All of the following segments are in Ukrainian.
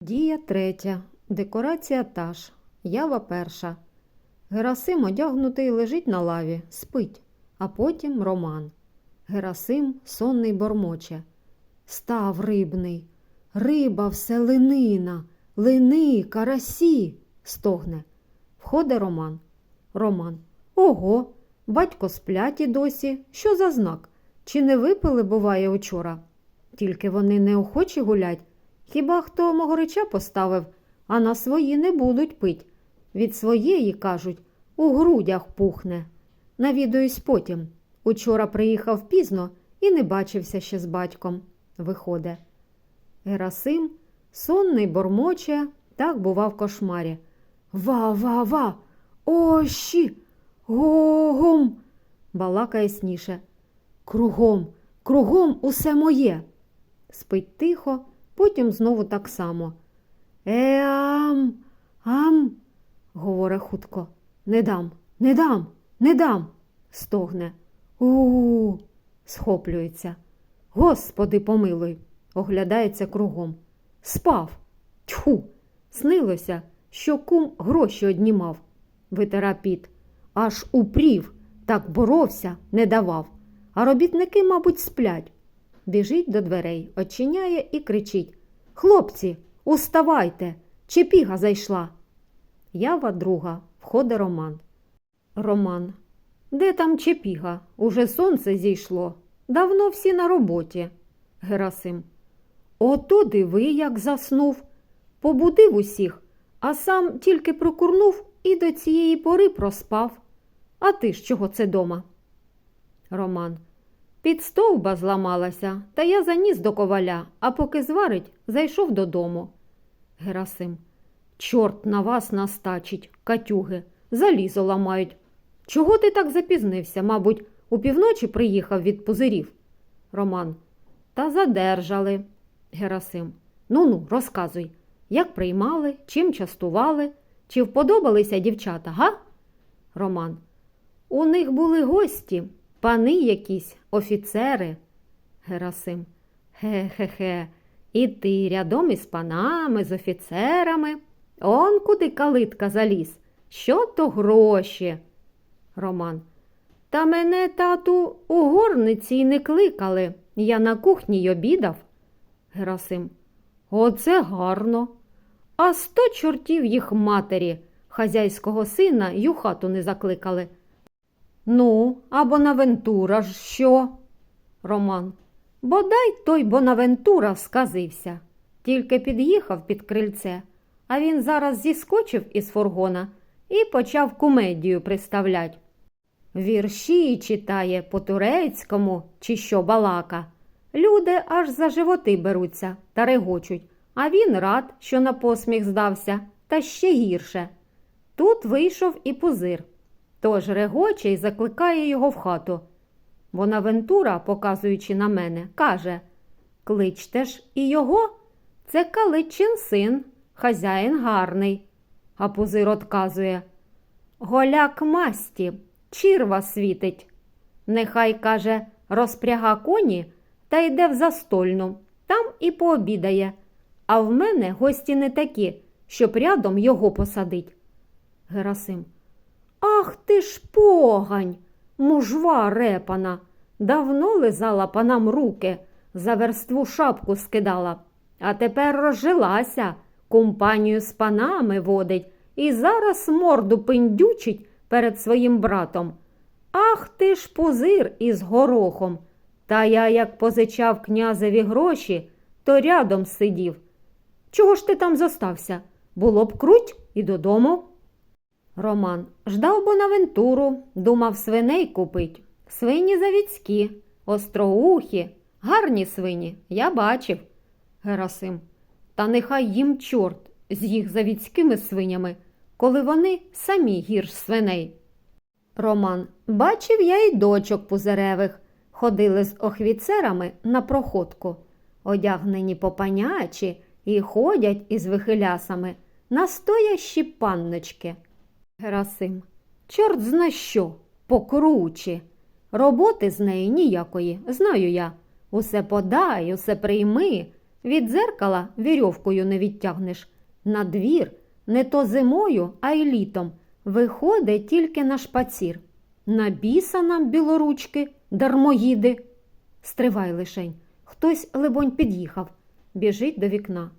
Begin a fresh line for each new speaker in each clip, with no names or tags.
Дія третя. Декорація та ж. Ява перша. Герасим одягнутий лежить на лаві, спить, а потім Роман. Герасим сонний бормоче. Став рибний. Риба все линина, лини, карасі. стогне. Входить Роман. Роман. Ого, батько сплять і досі. Що за знак? Чи не випили, буває, учора? Тільки вони неохочі гулять. Хіба хто могорича поставив, а на свої не будуть пить. Від своєї, кажуть, у грудях пухне. Навідуюсь потім. Учора приїхав пізно і не бачився ще з батьком. Виходе. Герасим, сонний бормоче, так бува в кошмарі. Ва-ва-ва! Ощі! Гогом! балакає сніше. Кругом, кругом усе моє. Спить тихо, потім знову так само. Еам, ам, говорить хутко. Не дам, не дам, не дам. стогне. У, схоплюється. Господи, помилуй, оглядається кругом. Спав. Тьху, снилося, що кум гроші однімав. Витера піт. Аж упрів, так боровся, не давав. А робітники, мабуть, сплять. Біжить до дверей, очиняє і кричить Хлопці, уставайте! Чепіга зайшла. Ява друга, входить Роман. Роман. Де там Чепіга? Уже сонце зійшло. Давно всі на роботі. Герасим. Ото диви, як заснув. Побудив усіх, а сам тільки прокурнув і до цієї пори проспав. А ти ж чого це дома? Роман. Під стовба зламалася, та я заніс до коваля, а поки зварить, зайшов додому. Герасим. Чорт на вас настачить, катюги, залізо ламають. Чого ти так запізнився? Мабуть, у півночі приїхав від пузирів. Роман. Та задержали. Герасим. Ну ну, розказуй, як приймали, чим частували, чи вподобалися дівчата, га? Роман. У них були гості, пани якісь, офіцери. Герасим. Хе-хе-хе. І ти рядом із панами, з офіцерами. Он куди калитка заліз. Що то гроші? Роман. Та мене, тату, у горниці й не кликали. Я на кухні й обідав. Герасим. Оце гарно. А сто чортів їх матері, хазяйського сина й у хату не закликали. Ну, а Бонавентура ж що? Роман. Бодай той Бонавентура сказився. Тільки під'їхав під крильце, а він зараз зіскочив із фургона і почав кумедію приставлять. Вірші читає по-турецькому чи що балака. Люди аж за животи беруться та регочуть, а він рад, що на посміх здався, та ще гірше. Тут вийшов і пузир. Тож регоче й закликає його в хату. Бонавентура, показуючи на мене, каже Кличте ж і його. Це Каличин син, хазяїн гарний. А пузир отказує Голяк масті, чірва світить. Нехай, каже, розпряга коні та йде в застольну, там і пообідає. А в мене гості не такі, щоб рядом його посадить. Герасим. Ах ти ж погань, мужва репана. Давно лизала панам руки, за верству шапку скидала, а тепер розжилася, компанію з панами водить і зараз морду пиндючить перед своїм братом. Ах ти ж пузир із горохом. Та я, як позичав князеві гроші, то рядом сидів. Чого ж ти там зостався? Було б круть і додому. Роман ждав Бонавентуру, думав свиней купить. Свині завідські, остроухі, гарні свині, я бачив. Герасим. Та нехай їм чорт з їх завідськими свинями, коли вони самі гірш свиней. Роман, бачив я й дочок пузеревих, ходили з охвіцерами на проходку, одягнені попанячі і ходять із вихилясами, настоящі панночки. Герасим. Чорт зна що, покруче. Роботи з неї ніякої, знаю я. Усе подай, усе прийми. Від дзеркала вірьовкою не відтягнеш. На двір не то зимою, а й літом виходить тільки на шпацір. На біса нам білоручки, дармоїди. Стривай лишень. Хтось, либонь, під'їхав, біжить до вікна.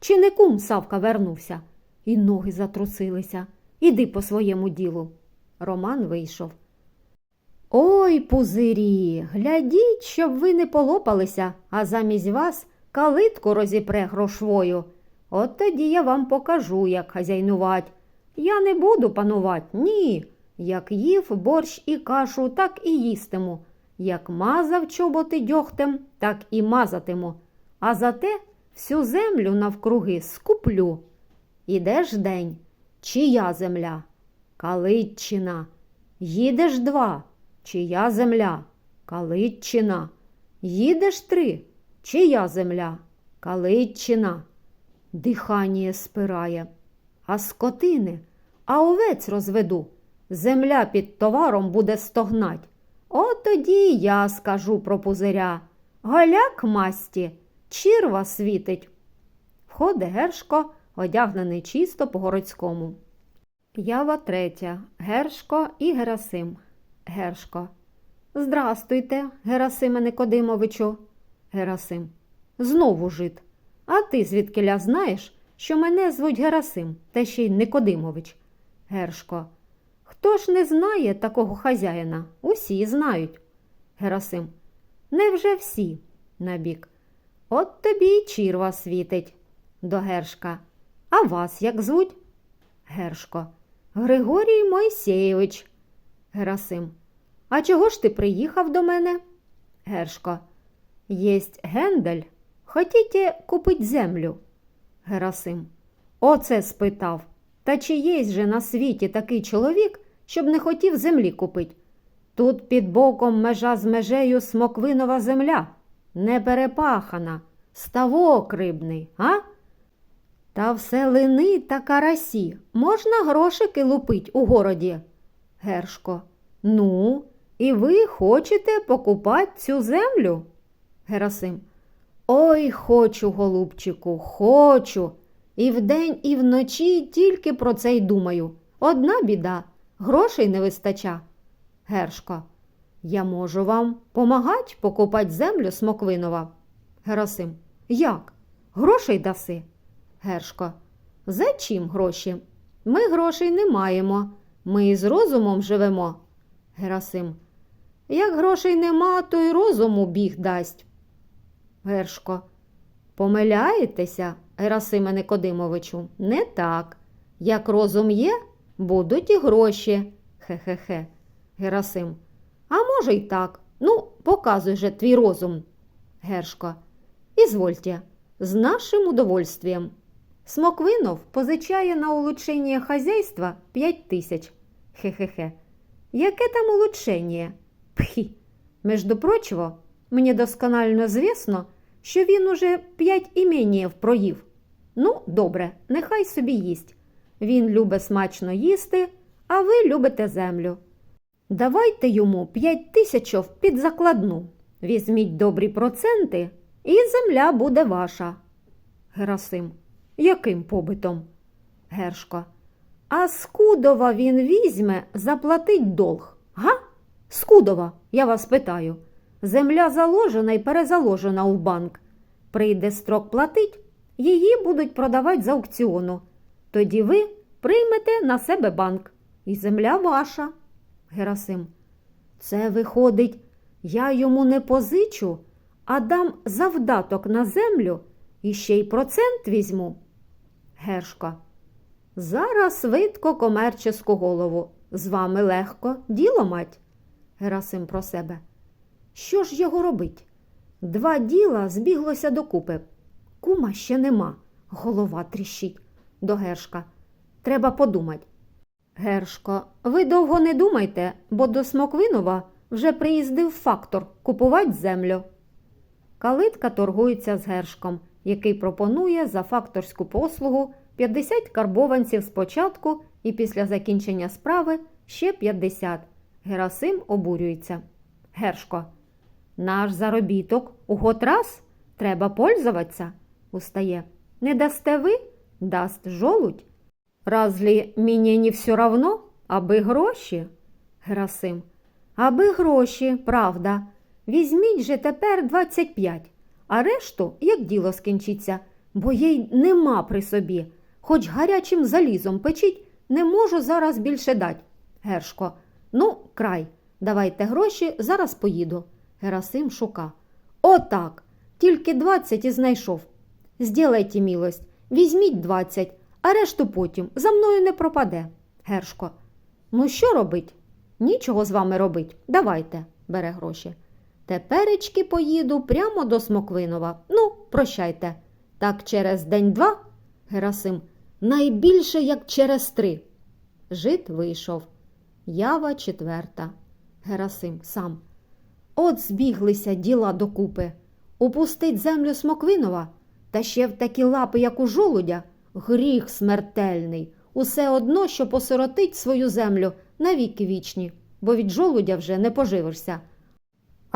Чи не кум Савка вернувся? І ноги затрусилися. Іди по своєму ділу. Роман вийшов. Ой, пузирі, глядіть, щоб ви не полопалися, а замість вас калитку розіпре грошвою. От тоді я вам покажу, як хазяйнувать. Я не буду панувати, ні. Як їв борщ і кашу, так і їстиму. Як мазав чоботи дьогтем, так і мазатиму. А зате всю землю навкруги скуплю. Ідеш день, чия земля? Калитчина. Їдеш два, чия земля? Калитчина. Їдеш три, чия земля? Калитчина. Дихання спирає. А скотини, а овець розведу. Земля під товаром буде стогнать. От тоді я скажу про пузиря. Голяк масті, чірва світить. Входить Гершко, одягнений чисто по-городському. Ява третя. Гершко і Герасим. Гершко. Здрастуйте, Герасиме Никодимовичу. Герасим. Знову жит. А ти звідкиля знаєш, що мене звуть Герасим, та ще й Никодимович. Гершко. Хто ж не знає такого хазяїна? Усі знають. Герасим. Невже всі? Набік. От тобі й чірва світить. До Гершка. А вас як звуть? Гершко. Григорій Мойсеєвич. Герасим. А чого ж ти приїхав до мене? Гершко. Єсть гендель. Хотіте купить землю? Герасим. Оце спитав. Та чи єсть же на світі такий чоловік, щоб не хотів землі купить? Тут під боком межа з межею смоквинова земля, не перепахана, ставок рибний, а? Та все лини та карасі. Можна грошики лупить у городі? Гершко. Ну, і ви хочете покупати цю землю? Герасим. Ой, хочу, голубчику, хочу. І вдень, і вночі тільки про це й думаю. Одна біда, грошей не вистача. Гершко. Я можу вам помагать покупати землю Смоквинова. Герасим. Як? Грошей даси? Гершко. За чим гроші? Ми грошей не маємо. Ми з розумом живемо. Герасим. Як грошей нема, то й розуму біг дасть. Гершко. Помиляєтеся, Герасиме Никодимовичу, не так. Як розум є, будуть і гроші. Хе-хе-хе. Герасим. А може й так. Ну, показуй же твій розум. Гершко. Ізвольте, з нашим удовольствием. Смоквинов позичає на улучшення хазяйства п'ять тисяч. Хе-хе-хе. Яке там улучшення? Пхі. Между прочего, мені досконально звісно, що він уже п'ять іменіїв проїв. Ну, добре, нехай собі їсть. Він любить смачно їсти, а ви любите землю. Давайте йому п'ять тисячов під закладну. Візьміть добрі проценти, і земля буде ваша. Герасим. Яким побитом? Гершко. А Скудова він візьме, заплатить долг. Га? Скудова, я вас питаю. Земля заложена і перезаложена у банк. Прийде строк платить, її будуть продавати з аукціону. Тоді ви приймете на себе банк, і земля ваша. Герасим. Це виходить, я йому не позичу, а дам завдаток на землю і ще й процент візьму. Гершко. Зараз видко комерческу голову. З вами легко діло мать. Герасим про себе. Що ж його робить? Два діла збіглося докупи. Кума ще нема. Голова тріщить. До Гершка. Треба подумать. Гершко, ви довго не думайте, бо до Смоквинова вже приїздив фактор купувати землю. Калитка торгується з Гершком, який пропонує за факторську послугу 50 карбованців спочатку і після закінчення справи ще 50. Герасим обурюється. Гершко. Наш заробіток у год раз треба пользуватися. Устає. Не дасте ви? Дасть жолудь. Разві мені не все равно, аби гроші? Герасим. Аби гроші, правда. Візьміть же тепер 25, а решту, як діло скінчиться, бо їй нема при собі. Хоч гарячим залізом печіть, не можу зараз більше дать. Гершко, ну, край, давайте гроші, зараз поїду. Герасим шука. Отак, тільки 20 і знайшов. Зділайте милость, візьміть 20, а решту потім за мною не пропаде. Гершко. Ну що робить? Нічого з вами робить. Давайте, бере гроші. Теперечки поїду прямо до Смоквинова. Ну, прощайте. Так через день-два, Герасим, найбільше як через три. Жит вийшов. Ява четверта. Герасим сам. От збіглися діла докупи. Упустить землю Смоквинова, та ще в такі лапи, як у жолудя, гріх смертельний. Усе одно, що посиротить свою землю на віки вічні, бо від жолудя вже не поживишся.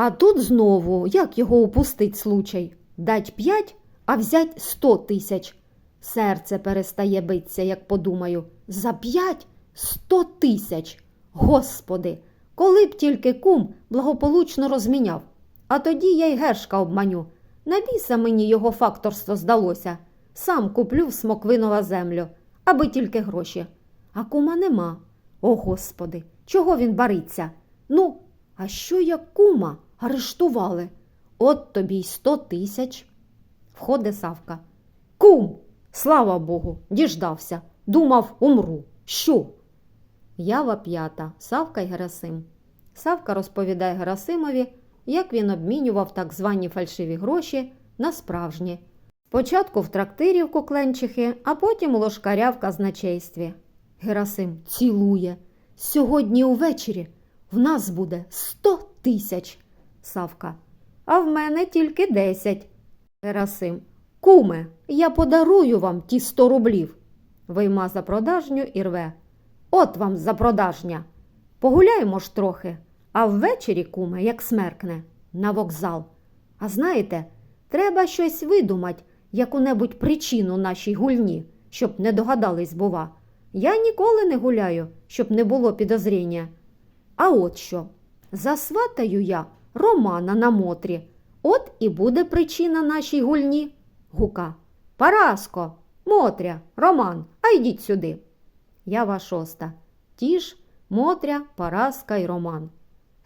А тут знову, як його упустить случай? Дать п'ять, а взять сто тисяч. Серце перестає битися, як подумаю. За п'ять сто тисяч. Господи, коли б тільки кум благополучно розміняв. А тоді я й гершка обманю. На біса мені його факторство здалося. Сам куплю в смоквинова землю, аби тільки гроші. А кума нема. О, Господи, чого він бариться? Ну, а що як кума арештували? От тобі й сто тисяч. Входить Савка. Кум, слава Богу, діждався. Думав, умру. Що? Ява п'ята, Савка й Герасим. Савка розповідає Герасимові, як він обмінював так звані фальшиві гроші на справжні. Спочатку в трактирі в Кукленчихи, а потім у лошкаря в казначействі. Герасим цілує. Сьогодні увечері в нас буде сто тисяч. Савка. А в мене тільки десять. Герасим. Куме, я подарую вам ті сто рублів. Вийма за продажню і рве. От вам за продажня. Погуляємо ж трохи, а ввечері, куме, як смеркне, на вокзал. А знаєте, треба щось видумать, яку-небудь причину нашій гульні, щоб не догадались, бува. Я ніколи не гуляю, щоб не було підозріння. А от що, засватаю я Романа на Мотрі. От і буде причина нашій гульні. Гука. Параско, Мотря, Роман, а йдіть сюди. Ява шоста. Ті ж Мотря, Параска й Роман.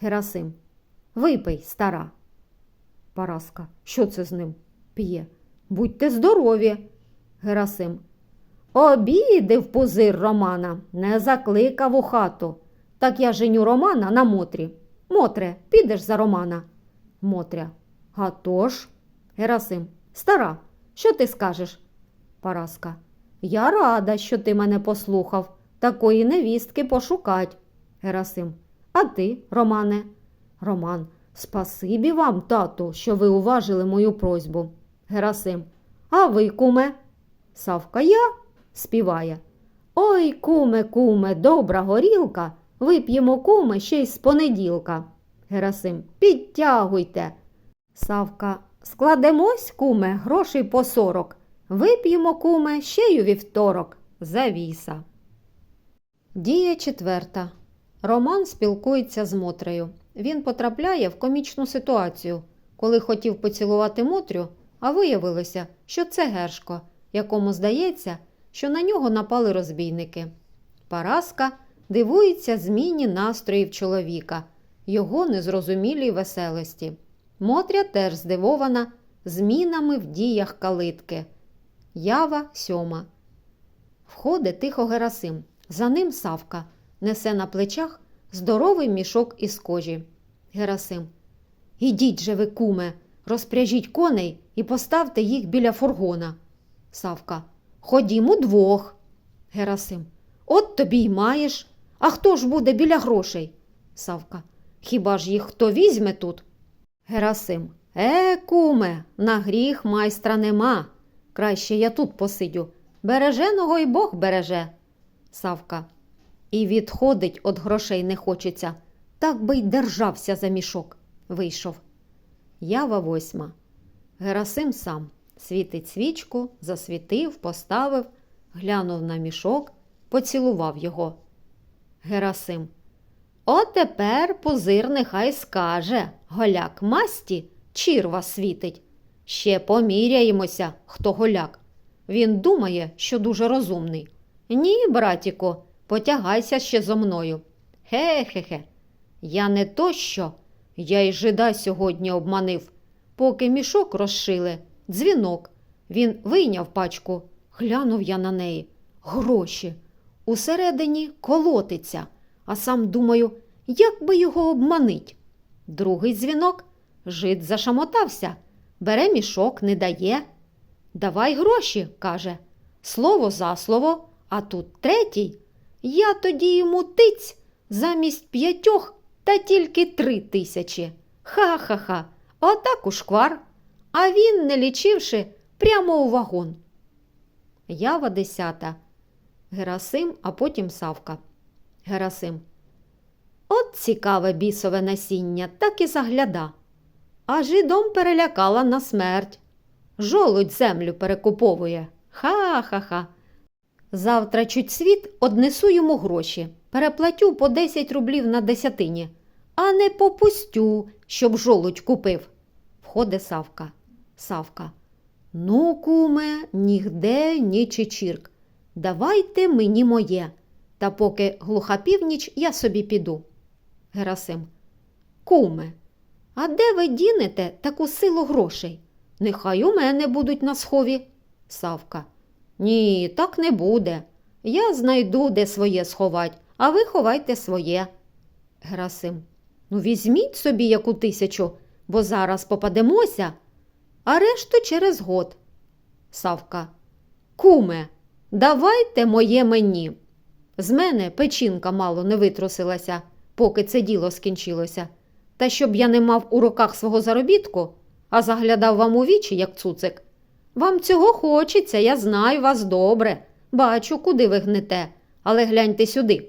Герасим. Випий, стара. Параска. Що це з ним? П'є. Будьте здорові. Герасим. Обідив пузир Романа, не закликав у хату. Так я женю Романа на Мотрі. Мотре, підеш за Романа. Мотря. А тож? Герасим. Стара, що ти скажеш? Параска. Я рада, що ти мене послухав. Такої невістки пошукать. Герасим. А ти, Романе? Роман. Спасибі вам, тату, що ви уважили мою просьбу. Герасим. А ви, куме? Савка, я? співає. Ой, куме, куме, добра горілка. Вип'ємо куме ще й з понеділка. Герасим. Підтягуйте. Савка. Складемось, куме, грошей по сорок. Вип'ємо, куме, ще й у вівторок. Завіса. Дія четверта. Роман спілкується з Мотрею. Він потрапляє в комічну ситуацію, коли хотів поцілувати Мотрю, а виявилося, що це Гершко, якому здається, що на нього напали розбійники. Параска дивується зміні настроїв чоловіка, його незрозумілій веселості. Мотря теж здивована змінами в діях калитки. Ява сьома. Входить тихо Герасим. За ним Савка несе на плечах здоровий мішок із кожі. Герасим. Ідіть же ви, куме, розпряжіть коней і поставте їх біля фургона. Савка. Ходімо двох. Герасим. От тобі й маєш. А хто ж буде біля грошей? Савка. Хіба ж їх хто візьме тут? Герасим. Е, куме, на гріх майстра нема. Краще я тут посидю. Береженого й Бог береже. Савка. І відходить від грошей не хочеться. Так би й держався за мішок. Вийшов. Ява восьма. Герасим сам. Світить свічку, засвітив, поставив, глянув на мішок, поцілував його. Герасим. Отепер пузир нехай скаже, голяк масті, чірва світить. Ще поміряємося, хто голяк. Він думає, що дуже розумний. Ні, братіку, потягайся ще зо мною. Хе-хе-хе. Я не то що. Я й жида сьогодні обманив. Поки мішок розшили, дзвінок. Він вийняв пачку, глянув я на неї. Гроші. Усередині колотиться, а сам думаю, як би його обманить. Другий дзвінок. Жид зашамотався, бере мішок, не дає. Давай гроші, каже. Слово за слово, а тут третій. Я тоді йому тиць замість п'ятьох та тільки три тисячі. Ха-ха-ха, отак у шквар. А він, не лічивши, прямо у вагон. Ява десята. Герасим, а потім Савка. Герасим. От цікаве бісове насіння, так і загляда. А жидом перелякала на смерть. Жолудь землю перекуповує. Ха-ха-ха. Завтра чуть світ однесу йому гроші, переплатю по 10 рублів на десятині, а не попустю, щоб жолудь купив. Входить Савка. Савка. Ну, куме, нігде ні чечірк. Давайте мені моє. Та поки глуха північ, я собі піду. Герасим. Куме, а де ви дінете таку силу грошей? Нехай у мене будуть на схові. Савка. Ні, так не буде. Я знайду, де своє сховать, а ви ховайте своє. Герасим. Ну, візьміть собі яку тисячу, бо зараз попадемося, а решту через год. Савка. Куме, давайте моє мені. З мене печінка мало не витрусилася, поки це діло скінчилося. Та щоб я не мав у руках свого заробітку, а заглядав вам у вічі, як цуцик. Вам цього хочеться, я знаю вас добре. Бачу, куди ви гнете, але гляньте сюди.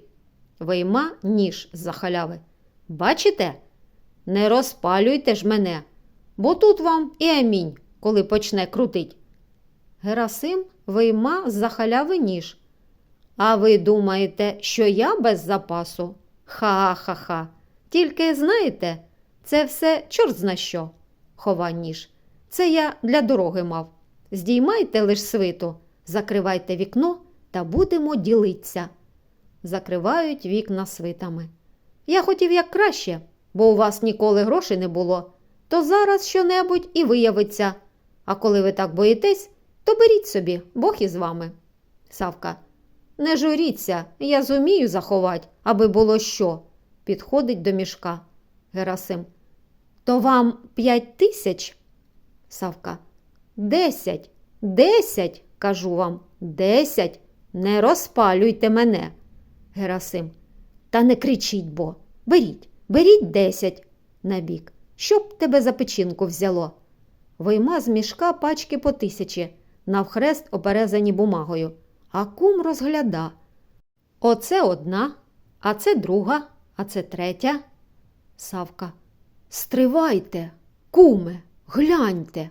Вийма ніж з-за халяви. Бачите? Не розпалюйте ж мене, бо тут вам і амінь, коли почне крутить. Герасим вийма з-за халяви ніж. А ви думаєте, що я без запасу? Ха-ха-ха. Тільки знаєте, це все чорт зна що. Хова ніж. Це я для дороги мав. Здіймайте лиш свиту, закривайте вікно та будемо ділитися. Закривають вікна свитами. Я хотів як краще, бо у вас ніколи грошей не було, то зараз щонебудь і виявиться. А коли ви так боїтесь, то беріть собі, Бог із вами. Савка. Не журіться, я зумію заховать, аби було що. Підходить до мішка. Герасим. То вам п'ять тисяч? Савка. Десять. Десять, кажу вам, десять. Не розпалюйте мене. Герасим. Та не кричіть бо. Беріть, беріть десять. Набік. Щоб тебе за печінку взяло. Вийма з мішка пачки по тисячі, навхрест оперезані бумагою. А кум розгляда. Оце одна, а це друга, а це третя. Савка. Стривайте, куме, гляньте.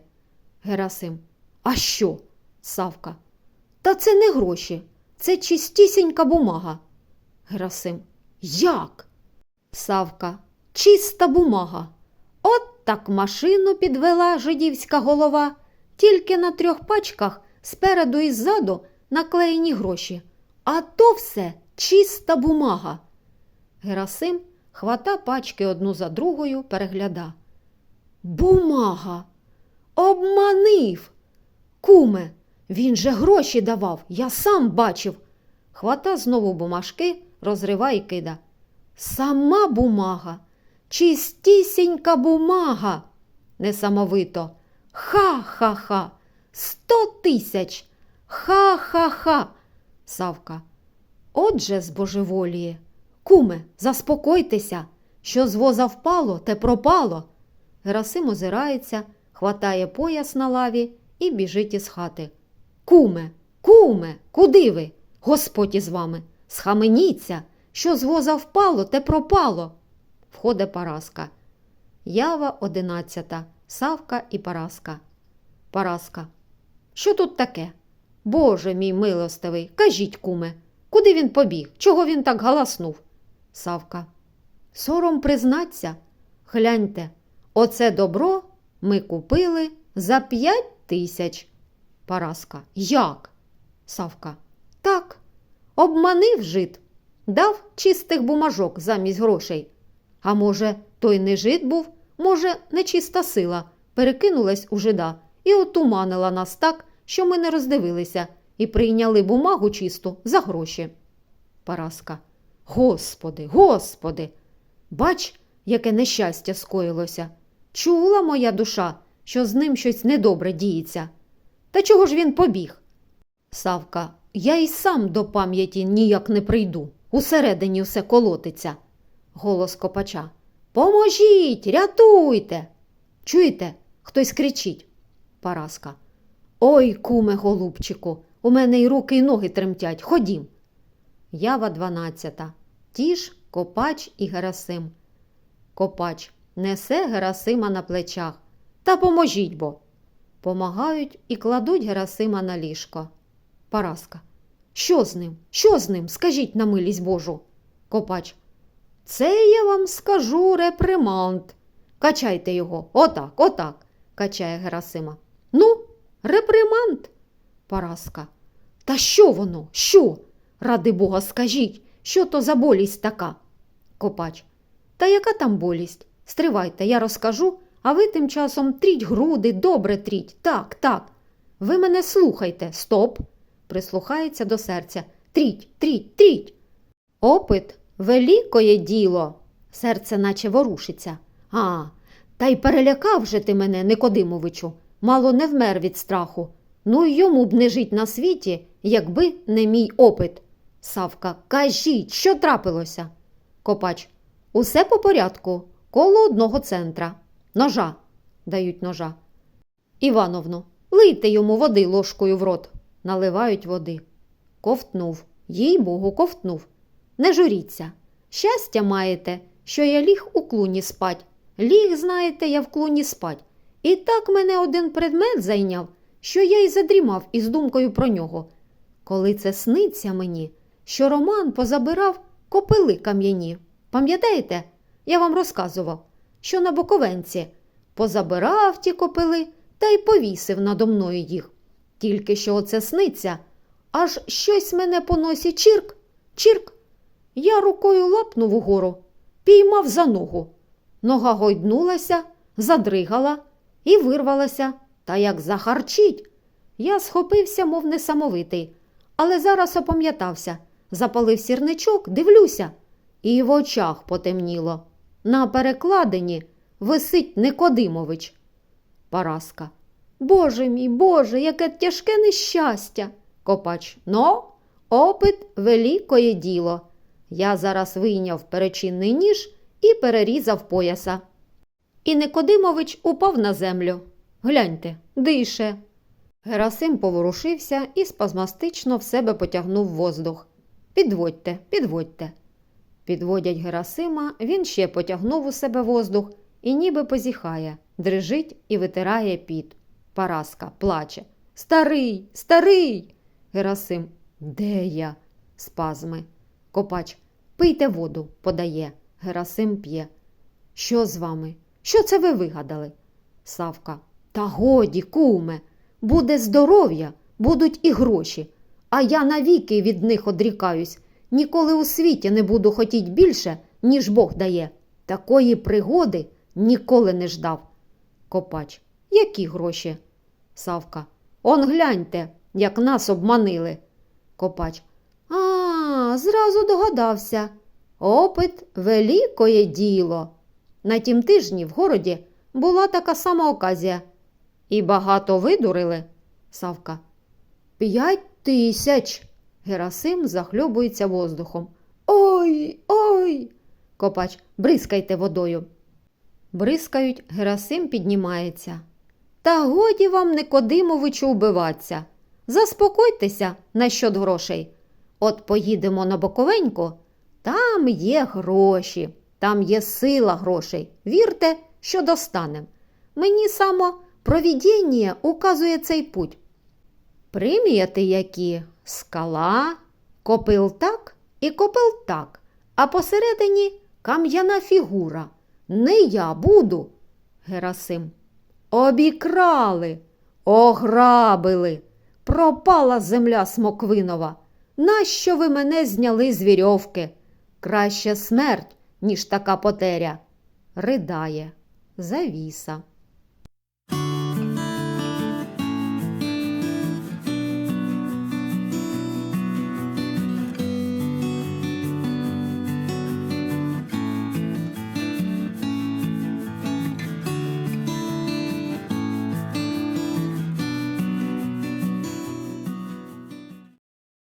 Герасим. А що? Савка. Та це не гроші, це чистісінька бумага. Герасим. Як? Савка. Чиста бумага. От так машину підвела жидівська голова, тільки на трьох пачках спереду і ззаду наклеєні гроші. А то все чиста бумага. Герасим хвата пачки одну за другою, перегляда. Бумага. Обманив. Куме, він же гроші давав, я сам бачив. Хвата знову бумажки, розрива і кида. Сама бумага, чистісінька бумага. Несамовито. Ха-ха-ха. Сто тисяч. Ха-ха-ха. Савка. Отже, збожеволіє. Куме, заспокойтеся. Що з воза впало, те пропало. Герасим озирається, хватає пояс на лаві і біжить із хати. Куме, куме, куди ви? Господь із вами. Схаменіться, що з воза впало, те пропало. Входить Параска. Ява одинадцята. Савка і Параска. Параска. Що тут таке? Боже мій милостивий, кажіть, куме, куди він побіг? Чого він так галаснув? Савка. Сором признаться. Гляньте, оце добро ми купили за п'ять тисяч. Параска. Як? Савка. Так. Обманив жид, дав чистих бумажок замість грошей. А може, той не жид був, може, нечиста сила перекинулась у жида і отуманила нас так, що ми не роздивилися і прийняли бумагу чисту за гроші. Параска. Господи, господи, бач, яке нещастя скоїлося. Чула моя душа, що з ним щось недобре діється. Та чого ж він побіг? Савка, я й сам до пам'яті ніяк не прийду. Усередині все колотиться. Голос копача. Поможіть, рятуйте. Чуєте? Хтось кричить. Параска. Ой, куме, голубчику, у мене й руки, й ноги тремтять. Ходім. Ява дванадцята. Тіж, копач і Герасим. Копач несе Герасима на плечах. Та поможіть бо. Помагають і кладуть Герасима на ліжко. Параска. Що з ним? Що з ним? Скажіть на милість Божу. Копач. Це я вам скажу реприманд. Качайте його. Отак, отак, качає Герасима. Ну, реприманд. Параска. Та що воно? Що? Ради Бога, скажіть, що то за болість така? Копач. Та яка там болість? Стривайте, я розкажу, а ви тим часом тріть груди, добре тріть. Так, так. Ви мене слухайте. Стоп. Прислухається до серця. Тріть, тріть, тріть. Опит великое діло. Серце наче ворушиться. А, та й перелякав же ти мене, Никодимовичу. Мало не вмер від страху. Ну й йому б не жить на світі, якби не мій опит. Савка, кажіть, що трапилося? Копач. Усе по порядку, коло одного центра. Ножа. дають ножа. Івановно, лийте йому води ложкою в рот. Наливають води. Ковтнув, їй богу, ковтнув. Не журіться. Щастя маєте, що я ліг у клуні спать. Ліг, знаєте, я в клуні спать. І так мене один предмет зайняв, що я й задрімав із думкою про нього. Коли це сниться мені, що Роман позабирав копили кам'яні. Пам'ятаєте, я вам розказував, що на Боковенці позабирав ті копили та й повісив надо мною їх. Тільки що оце сниться, аж щось мене по носі чірк, чірк. Я рукою лапнув угору, піймав за ногу. Нога гойднулася, задригала і вирвалася, та як захарчить. Я схопився, мов несамовитий, але зараз опам'ятався, запалив сірничок, дивлюся, і в очах потемніло. На перекладині висить Никодимович. Параска. Боже мій, Боже, яке тяжке нещастя. Копач. Ну, опит великое діло. Я зараз вийняв перечинний ніж і перерізав пояса. І Никодимович упав на землю. Гляньте, дише. Герасим поворушився і спазмастично в себе потягнув воздух. Підводьте, підводьте. Підводять Герасима, він ще потягнув у себе воздух і ніби позіхає, дрижить і витирає піт. Параска плаче. Старий, старий. Герасим. Де я? Спазми. Копач. Пийте воду, подає. Герасим п'є. Що з вами? Що це ви вигадали? Савка. Та годі, куме, буде здоров'я, будуть і гроші. А я навіки від них одрікаюсь. Ніколи у світі не буду хотіть більше, ніж Бог дає. Такої пригоди ніколи не ждав. Копач. Які гроші? Савка. Он гляньте, як нас обманили. Копач. Зразу догадався. Опит великое діло. На тім тижні в городі була така сама оказія. І багато видурили. Савка. П'ять тисяч. Герасим захльобується воздухом. Ой, ой. Копач, бризкайте водою. Бризкають, Герасим піднімається. Та годі вам, Никодимовичу, убиваться. Заспокойтеся насчет грошей. От поїдемо на Боковеньку, там є гроші, там є сила грошей. Вірте, що достанем. Мені само провідіння указує цей путь. Прим'яти які скала, копил так і копил так, а посередині кам'яна фігура. Не я буду. Герасим. Обікрали, ограбили, пропала земля смоквинова. Нащо ви мене зняли з вірьовки? Краще смерть, ніж така потеря. Ридає. Завіса.